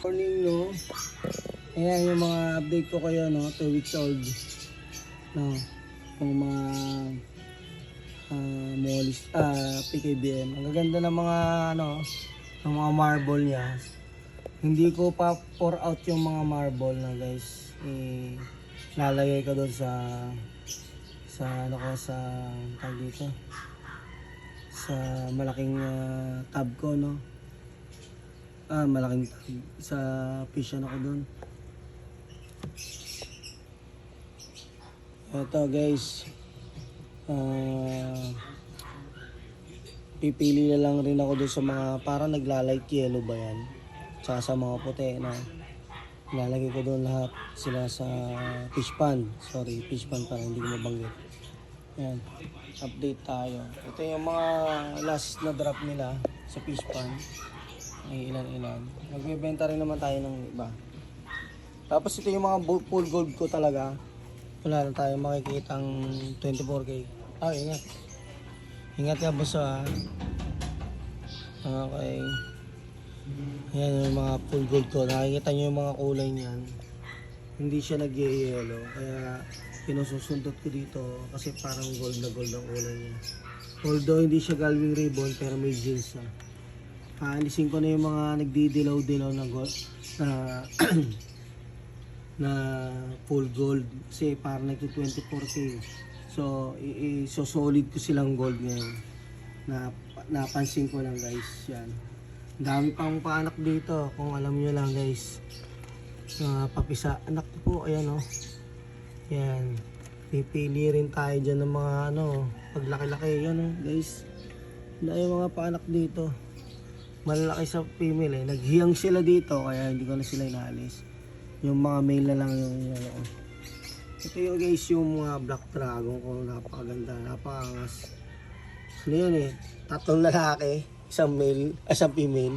Morning no. Ayan yung mga update ko kayo no, 2 weeks old. No. Yung mga ah molis ah PKBM. Ang gaganda ng mga ano, ng mga marble niya. Hindi ko pa pour out yung mga marble na guys. Eh, lalagay ko doon sa sa ano ko sa tag dito sa malaking ah, tab ko no ah malaking sa fish ano ko doon eto guys ah pipili na lang rin ako doon sa mga parang naglalight yellow ba yan tsaka sa mga puti na Lalagay ko doon lahat sila sa fish pan. Sorry, fish pan para hindi ko mabanggit. Ayan, update tayo. Ito yung mga last na drop nila sa fish pan. Ay ilan-ilan. Nagbebenta rin naman tayo ng iba. Tapos ito yung mga full gold ko talaga. Wala na tayong makikitang 24k. Ah, ingat. Ingat ka boss ah. Okay. Ayan yung mga full gold ko. Nakikita nyo yung mga kulay niyan. Hindi siya nag yellow Kaya pinususundot ko dito kasi parang gold na gold ang kulay niya. Although hindi siya galwing ribbon pero may jeans na. Aalisin ko na yung mga nagdidilaw-dilaw na gold na na full gold kasi parang nagto 24k. So, i- i- so solid ko silang gold ngayon. Na napansin ko lang guys, yan. Dami pang paanak dito, kung alam nyo lang guys. Mga papisa, anak ko po, ayan o. Yan. Pipili rin tayo dyan ng mga ano, paglaki-laki, yan o guys. Na yung mga paanak dito. Malalaki sa female eh. Naghiyang sila dito, kaya hindi ko na sila inaalis. Yung mga male na lang yung ano ko. Ito yung guys, yung mga black dragon ko, napakaganda, napakangas. Ano yun eh, tatlong lalaki, isang male, ah, isang female.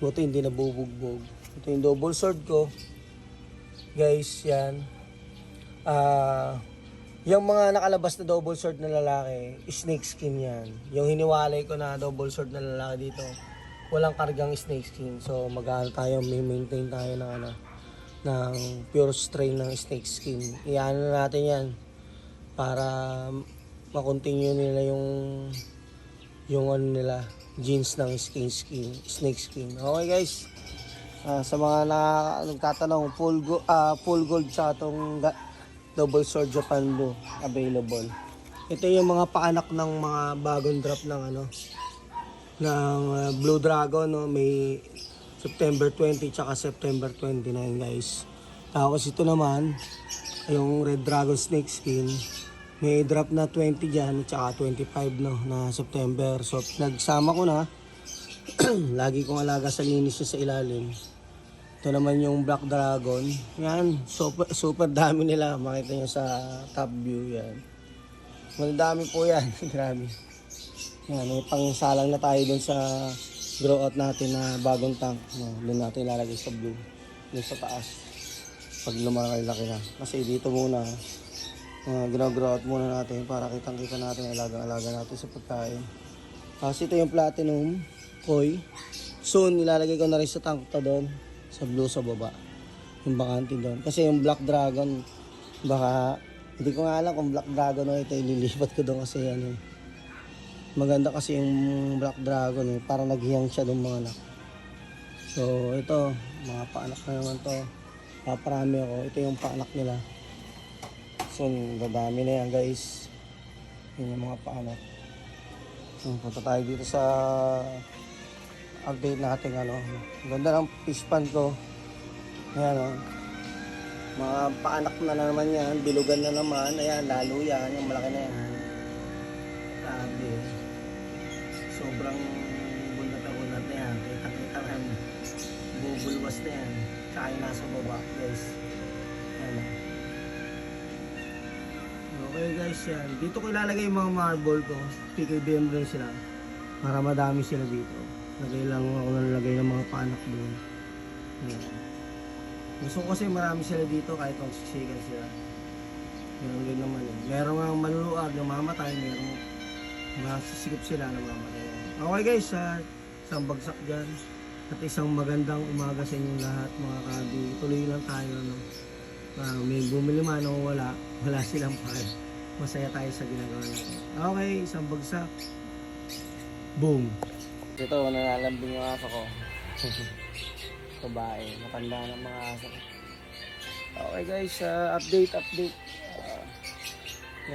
Buti hindi nabubugbog. Ito yung double sword ko. Guys, yan. Ah, yung mga nakalabas na double sword na lalaki, snake skin yan. Yung hiniwalay ko na double sword na lalaki dito, walang kargang snake skin. So, mag tayo, may maintain tayo ng ano, ng pure strain ng snake skin. Iyan na natin yan para makontinue nila yung yung ano nila jeans ng skin skin snake skin okay guys Ah, sa mga na nagtatanong full go, ah, full gold sa atong double sword Japan Blue available ito yung mga paanak ng mga bagong drop ng ano ng ah, Blue Dragon no may September 20 tsaka September 29 guys tapos ito naman yung Red Dragon Snake Skin may drop na 20 dyan at saka 25 no, na September. So nagsama ko na. Lagi kong alaga sa linis sa ilalim. Ito naman yung Black Dragon. Yan, super, super dami nila. Makita nyo sa top view yan. Madami po yan. Grabe. Yan, may pangsalang na tayo dun sa grow out natin na bagong tank. No, dun natin ilalagay sa blue. Dun sa taas. Pag lumaki-laki na. Kasi dito muna, uh, ginagrow out muna natin para kitang-kita natin alaga-alaga natin sa pagkain. Tapos ito yung platinum koi. Soon, ilalagay ko na rin sa tank to doon. Sa blue sa baba. Yung bakante doon. Kasi yung black dragon, baka, hindi ko nga alam kung black dragon o ito, ililipat ko doon kasi ano. eh. Maganda kasi yung black dragon eh. Parang naghiyang siya doon mga anak. So, ito, mga paanak na naman to. Paparami ako. Ito yung paanak nila. So, dadami na yan guys. Yun yung mga paanak. Hmm, punta tayo dito sa update natin ano. Ganda ng fish pan ko. Ayan o. Mga paanak na naman yan. Bilugan na naman. Ayan, lalo yan. Yung malaki na yan. Grabe. Sobrang bunat na bunat na yan. Kita-kita na yan. Bubulwas na yan. Tsaka yung nasa baba guys. Ayan. Okay guys, yan. Dito ko ilalagay yung mga marble ko. PKBM rin sila. Para madami sila dito. Lagay lang ako nalagay ng mga panak doon. Yan. Gusto ko kasi marami sila dito kahit kung sisigan sila. Meron din naman yun. Meron nga maluluag na mamatay, meron masisikip sila na mamatay. Okay guys, sa isang bagsak dyan. At isang magandang umaga sa inyong lahat mga kabi. Tuloy lang tayo no. Ah, may bumili man o wala, wala silang pahal. Masaya tayo sa ginagawa natin. Okay, isang bagsak. Boom. Ito, nalalambing yung aso ko. Babae, matanda ng mga aso ko. Okay guys, ah, update, update. Ah,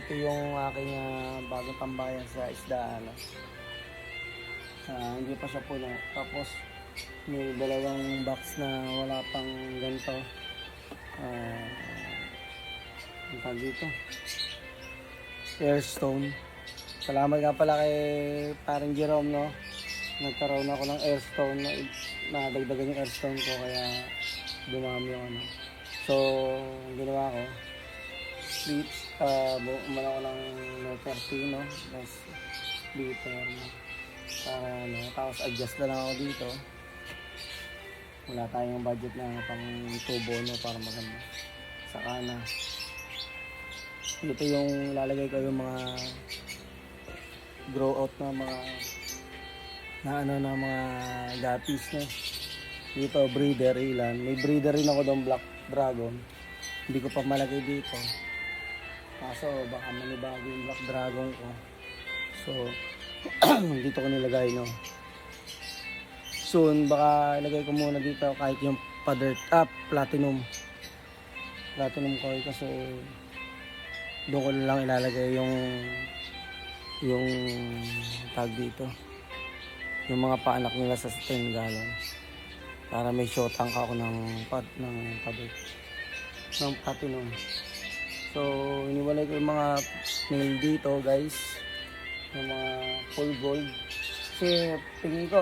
ito yung aking ah, bagong tambayan sa isdaan. no? Ah, hindi pa siya puno. Tapos, may dalawang box na wala pang ganito. Ah, ang tawag dito? Airstone. Salamat nga pala kay parang Jerome, no? Nagkaroon ako ng airstone na nadagdagan yung airstone ko kaya dumami yung ano. So, ginawa ko, sleeps, uh, umano ko ng letter T, no? Mas liter, no? Para, ano, tapos adjust na lang ako dito. Wala tayong budget na pang tubo, no? Para maganda. Saka na. Dito yung lalagay ko yung mga grow out na mga na ano na mga gapis no. Dito breeder ilan. May breeder rin ako doon black dragon. Hindi ko pa malagay dito. Kaso baka manibago yung black dragon ko. So dito ko nilagay no. Soon baka ilagay ko muna dito kahit yung pader ah, platinum. Platinum ko kasi doon ko lang ilalagay yung yung tag dito. Yung mga paanak nila sa 10 gallon. Para may short tank ako ng pad ng pader ng platinum. So iniwalay ko yung mga nail dito guys. Yung mga full gold. Kasi tingin ko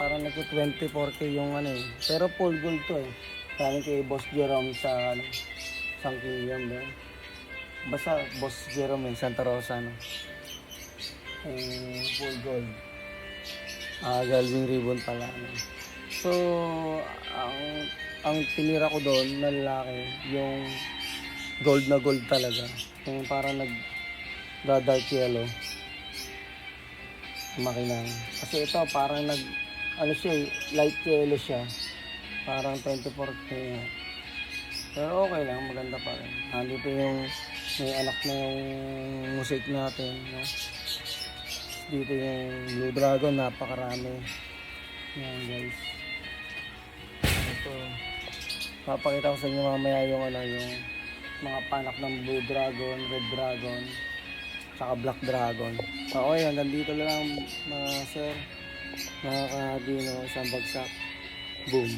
parang nagko 24k yung ano eh. Pero full gold to eh. Galing kay Boss Jerome sa ano Sangkilian ba? Basta Boss Jerome eh, Santa Rosa no? Eh, full gold. Ah Galvin ribbon pala ano. so ang ang tinira ko doon na lalaki yung gold na gold talaga. Yung parang nag dark yellow makinang kasi ito parang nag ano siya eh, light yellow siya. Parang 24 kaya pero okay lang maganda pa rin. Nandito yung may anak na yung musik natin no? dito yung blue dragon napakarami. Yan guys. Ito. Papakita ko sa inyo mamaya yung ano yung mga panak ng blue dragon red dragon tsaka black dragon. So, okay hanggang dito lang mga sir. Mga kadino isang bagsak. Boom